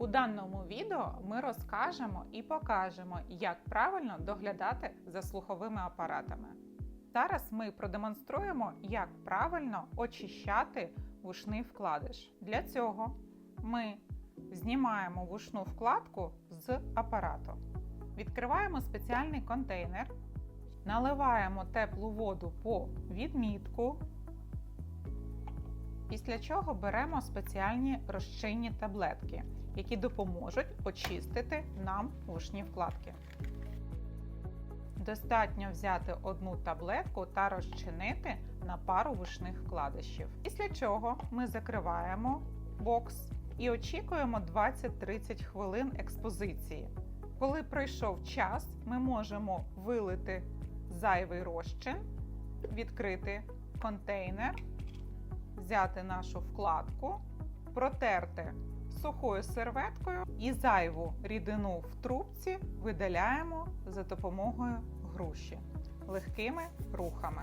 У даному відео ми розкажемо і покажемо, як правильно доглядати за слуховими апаратами. Зараз ми продемонструємо, як правильно очищати вушний вкладиш. Для цього ми знімаємо вушну вкладку з апарату. Відкриваємо спеціальний контейнер, наливаємо теплу воду по відмітку, після чого беремо спеціальні розчинні таблетки, які допоможуть очистити нам вушні вкладки. Достатньо взяти одну таблетку та розчинити на пару вушних вкладишів. Після чого ми закриваємо бокс і очікуємо 20-30 хвилин експозиції. Коли пройшов час, ми можемо вилити зайвий розчин, відкрити контейнер, взяти нашу вкладку, протерти сухою серветкою і зайву рідину в трубці видаляємо за допомогою груші легкими рухами.